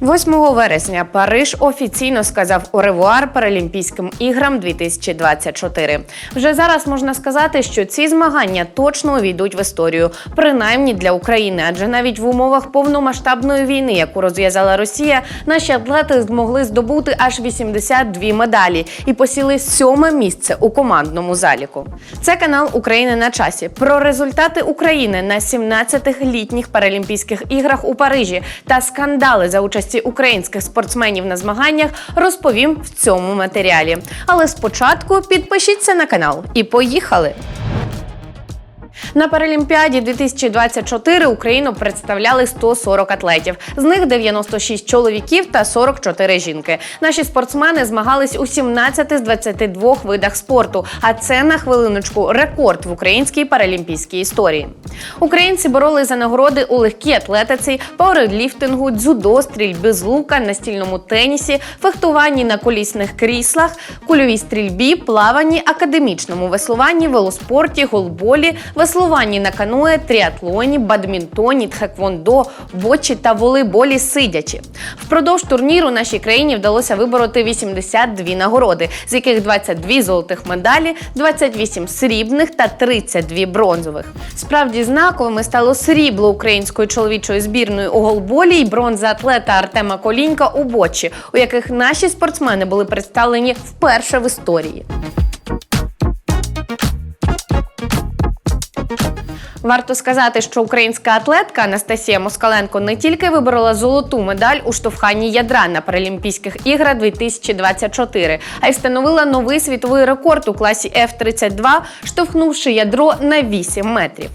8 вересня Париж офіційно сказав оревуар Паралімпійським іграм 2024. Вже зараз можна сказати, що ці змагання точно увійдуть в історію, принаймні для України, адже навіть в умовах повномасштабної війни, яку розв'язала Росія, наші атлети змогли здобути аж 82 медалі і посіли сьоме місце у командному заліку. Це канал України на часі. Про результати України на 17-х літніх Паралімпійських іграх у Парижі та скандали за участі українських спортсменів на змаганнях розповім в цьому матеріалі. Але спочатку підпишіться на канал і поїхали! На Паралімпіаді 2024 Україну представляли 140 атлетів. З них 96 чоловіків та 44 жінки. Наші спортсмени змагались у 17 з 22 видах спорту. А це на хвилиночку рекорд в українській паралімпійській історії. Українці боролись за нагороди у легкій атлетиці, пауерліфтингу, дзюдо, стрільби з лука, настільному тенісі, фехтуванні на колісних кріслах, кульовій стрільбі, плаванні, академічному веслуванні, велоспорті, голболі, веслуванні на каное, тріатлоні, бадмінтоні, тхеквондо, бочі та волейболі сидячи. Впродовж турніру нашій країні вдалося вибороти 82 нагороди, з яких 22 золотих медалі, 28 срібних та 32 бронзових. Справді знаковими стало срібло української чоловічої збірної у голболі і бронза атлета Артема Колінька у бочі, у яких наші спортсмени були представлені вперше в історії. Варто сказати, що українська атлетка Анастасія Москаленко не тільки виборола золоту медаль у штовханні ядра на Паралімпійських іграх 2024, а й встановила новий світовий рекорд у класі F-32, штовхнувши ядро на 8 метрів.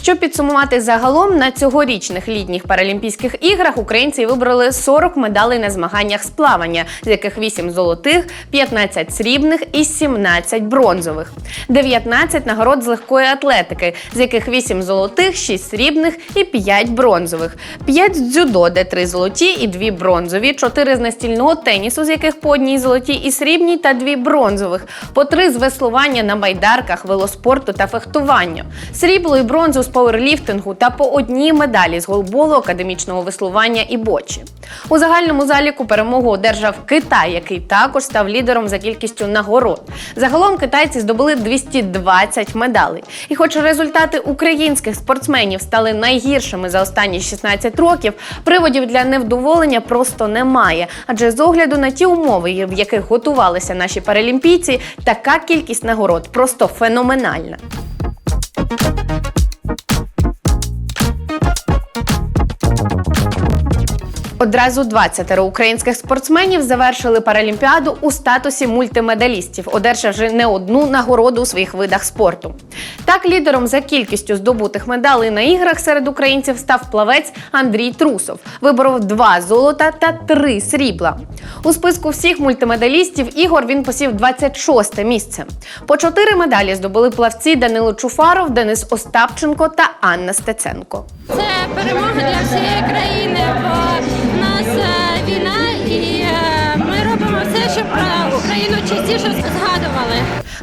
Якщо підсумувати загалом на цьогорічних літніх паралімпійських іграх українці вибрали 40 медалей на змаганнях з плавання, з яких 8 золотих, 15 срібних і 17 бронзових, 19 нагород з легкої атлетики, з яких 8 золотих, 6 срібних і 5 бронзових, 5 з дзюдо, де 3 золоті і 2 бронзові, 4 з настільного тенісу, з яких по одній золоті і срібній та 2 бронзових, по 3 з веслування на байдарках, велоспорту та фехтування, срібло і бронзу пауерліфтингу та по одній медалі з голболу, академічного веслування і бочі. У загальному заліку перемогу одержав Китай, який також став лідером за кількістю нагород. Загалом китайці здобули 220 медалей. І хоч результати українських спортсменів стали найгіршими за останні 16 років, приводів для невдоволення просто немає. Адже з огляду на ті умови, в яких готувалися наші паралімпійці, така кількість нагород просто феноменальна. Одразу 20 українських спортсменів завершили паралімпіаду у статусі мультимедалістів, одержавши не одну нагороду у своїх видах спорту. Так, лідером за кількістю здобутих медалей на іграх серед українців став плавець Андрій Трусов. Виборов два золота та три срібла. У списку всіх мультимедалістів ігор він посів 26 місце. По чотири медалі здобули плавці Данило Чуфаров, Денис Остапченко та Анна Стеценко. Це перемога для всієї країни, бо частіше згадували.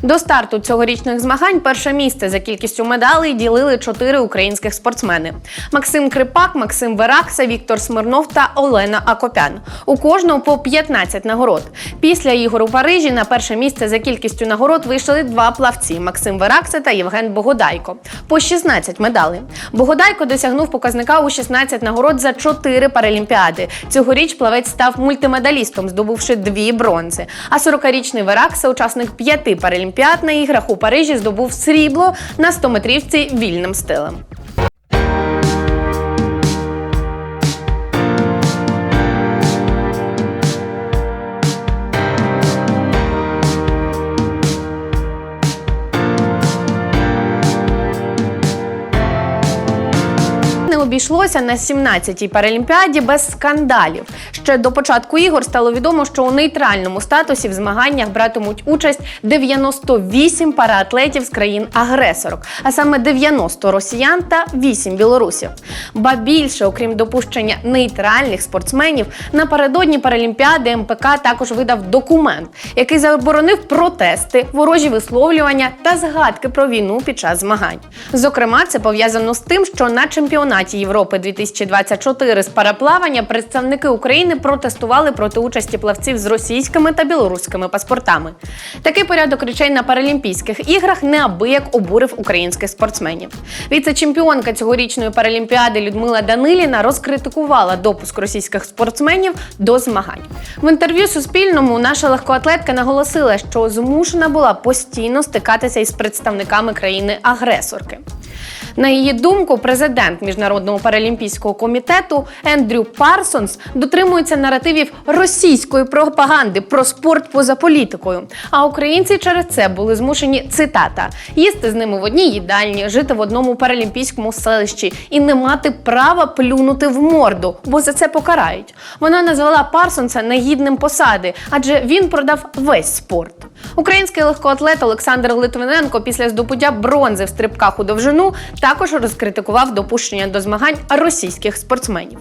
До старту цьогорічних змагань перше місце за кількістю медалей ділили чотири українських спортсмени: Максим Крипак, Максим Веракса, Віктор Смирнов та Олена Акопян. У кожного по 15 нагород. Після ігор у Парижі на перше місце за кількістю нагород вийшли два плавці: Максим Веракса та Євген Богодайко. По 16 медалей. Богодайко досягнув показника у 16 нагород за 4 паралімпіади. Цьогоріч плавець став мультимедалістом, здобувши дві бронзи. А 40-річний Веракса, учасник п'яти паралімпіад на іграх у Парижі, здобув срібло на 100-метрівці вільним стилем. Обійшлося на 17-й паралімпіаді без скандалів. Ще до початку ігор стало відомо, що у нейтральному статусі в змаганнях братимуть участь 98 параатлетів з країн-агресорок, а саме 90 росіян та 8 білорусів. Ба більше, окрім допущення нейтральних спортсменів, напередодні паралімпіади МПК також видав документ, який заборонив протести, ворожі висловлювання та згадки про війну під час змагань. Зокрема, це пов'язано з тим, що на чемпіонаті Європи 2024 з параплавання представники України протестували проти участі плавців з російськими та білоруськими паспортами. Такий порядок речей на Паралімпійських іграх неабияк обурив українських спортсменів. Віце-чемпіонка цьогорічної паралімпіади Людмила Даниліна розкритикувала допуск російських спортсменів до змагань. В інтерв'ю Суспільному наша легкоатлетка наголосила, що змушена була постійно стикатися із представниками країни-агресорки. На її думку, президент міжнародного паралімпійського комітету Ендрю Парсонс дотримується наративів російської пропаганди про спорт поза політикою. А українці через це були змушені цитата їсти з ними в одній їдальні, жити в одному паралімпійському селищі і не мати права плюнути в морду, бо за це покарають. Вона назвала Парсонса негідним посади, адже він продав весь спорт. Український легкоатлет Олександр Литвиненко після здобуття бронзи в стрибках у довжину також розкритикував допущення до змагань російських спортсменів.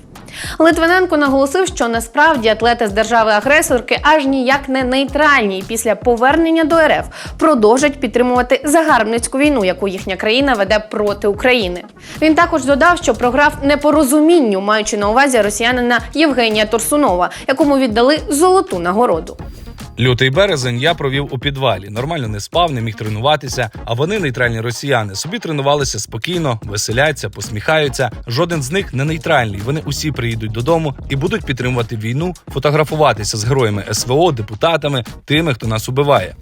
Литвиненко наголосив, що насправді атлети з держави-агресорки аж ніяк не нейтральні і після повернення до РФ продовжать підтримувати загарбницьку війну, яку їхня країна веде проти України. Він також додав, що програв непорозумінню, маючи на увазі росіянина Євгенія Турсунова, якому віддали золоту нагороду. Лютий березень я провів у підвалі. Нормально не спав, не міг тренуватися. А вони, нейтральні росіяни, собі тренувалися спокійно, веселяться, посміхаються. Жоден з них не нейтральний. Вони усі приїдуть додому і будуть підтримувати війну, фотографуватися з героями СВО, депутатами, тими, хто нас убиває.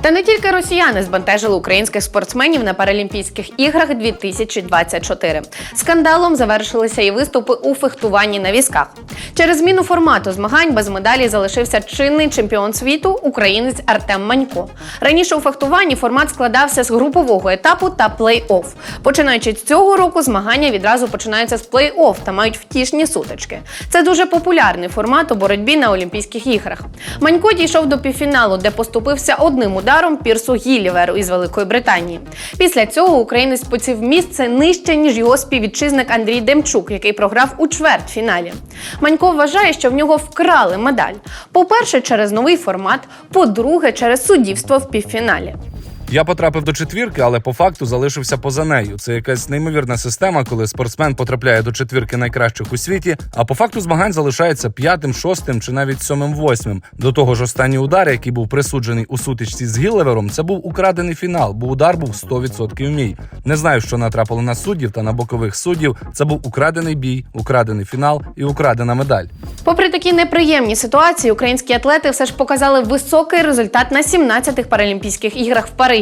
Та не тільки росіяни збентежили українських спортсменів на Паралімпійських іграх 2024. Скандалом завершилися і виступи у фехтуванні на візках. Через зміну формату змагань без медалі залишився чинний чемпіон світу українець Артем Манько. Раніше у фехтуванні формат складався з групового етапу та плей-офф. Починаючи з цього року, змагання відразу починаються з плей-офф та мають втішні сутички. Це дуже популярний формат у боротьбі на Олімпійських іграх. Манько дійшов до півфіналу, де поступився одним ударом Пірсу Гіліверу із Великої Британії. Після цього українець поців місце нижче, ніж його співвітчизник Андрій Демчук, який програв у чвертьфіналі. Манько вважає, що в нього вкрали медаль. По-перше, через новий формат, по-друге, через суддівство в півфіналі. Я потрапив до четвірки, але по факту залишився поза нею. Це якась неймовірна система, коли спортсмен потрапляє до четвірки найкращих у світі, а по факту змагань залишається п'ятим, шостим чи навіть сьомим, восьмим. До того ж, останній удар, який був присуджений у сутичці з Гіллевером, це був украдений фінал, бо удар був 100% мій. Не знаю, що натрапило на суддів та на бокових суддів. Це був украдений бій, украдений фінал і украдена медаль. Попри такі неприємні ситуації, українські атлети все ж показали високий результат на 17-х Паралімпійських іграх в Парижі.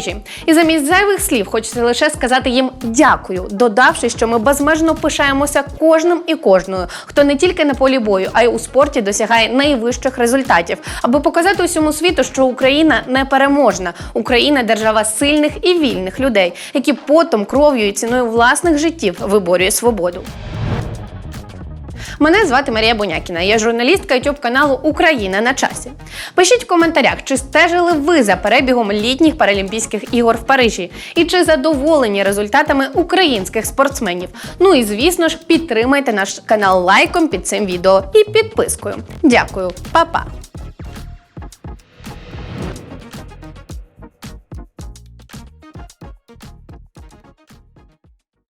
І замість зайвих слів хочеться лише сказати їм дякую, додавши, що ми безмежно пишаємося кожним і кожною, хто не тільки на полі бою, а й у спорті досягає найвищих результатів, аби показати усьому світу, що Україна непереможна. Україна держава сильних і вільних людей, які потом кров'ю і ціною власних життів виборює свободу. Мене звати Марія Бонякіна. Я журналістка youtube каналу Україна на часі. Пишіть в коментарях, чи стежили ви за перебігом літніх паралімпійських ігор в Парижі, і чи задоволені результатами українських спортсменів. Ну і звісно ж, підтримайте наш канал лайком під цим відео і підпискою. Дякую, Па-па!